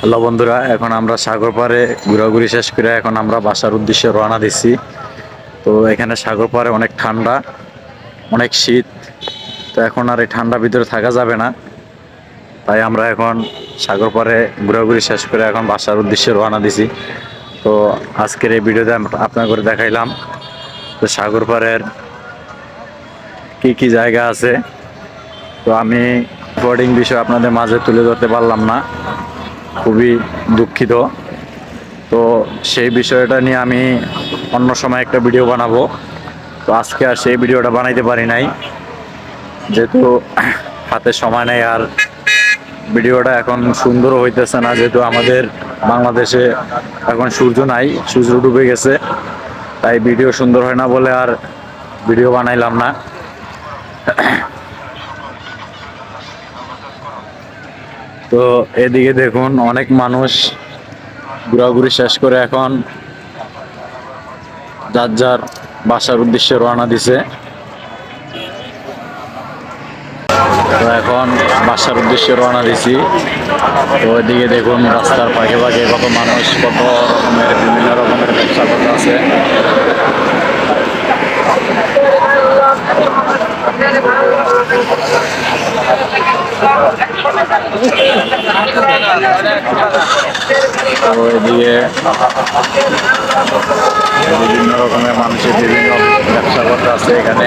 Hello বন্ধুরা, এখন আমরা সাগর পাড়ে ঘোরাঘুরি শেষ করে এখন আমরা বাসার উদ্দেশ্যে রওনা দিচ্ছি তো এখানে সাগর পাড়ে অনেক ঠান্ডা, অনেক শীত, তো এখন আর এই ঠান্ডা ভিতরে থাকা যাবে না। তাই আমরা এখন সাগর পাড়ে ঘোরাঘুরি শেষ করে এখন বাসার উদ্দেশ্যে রওনা দিছি। তো আজকের এই ভিডিওতে আমরা আপনাদের দেখাইলাম তো সাগর পাড়ের কি কি জায়গা আছে। তো আমি বোর্ডিং বিষয় আপনাদের মাঝে তুলে ধরতে পারলাম না। খুবই দুঃখিত। তো সেই বিষয়টা নিয়ে আমি অন্য সময় একটা ভিডিও বানাবো। তো আজকে আর সেই ভিডিওটা বানাইতে পারি নাই। যেহেতু হাতে সময় নেই আর ভিডিওটা এখন সুন্দরও হইতেছে না, যেহেতু আমাদের বাংলাদেশে এখন সূর্য নাই, সূর্য ডুবে গেছে। তাই ভিডিও সুন্দর হয় না বলে আর ভিডিও বানাইলাম না। তো এদিকে দেখুন, অনেক মানুষ ঘোরাঘুরি শেষ করে এখন যার যার বাসার উদ্দেশ্যে রওনা দিছে। তো এখন বাসার উদ্দেশ্যে রওনা দিছি। তো এদিকে দেখুন, রাস্তার পাখে পাখে কত মানুষ, কত রকমের, বিভিন্ন রকমের ব্যবসা করতে আছে। তো এদিকে বিভিন্ন রকমের মানুষের বিভিন্ন ব্যবসা করতে আছে এখানে।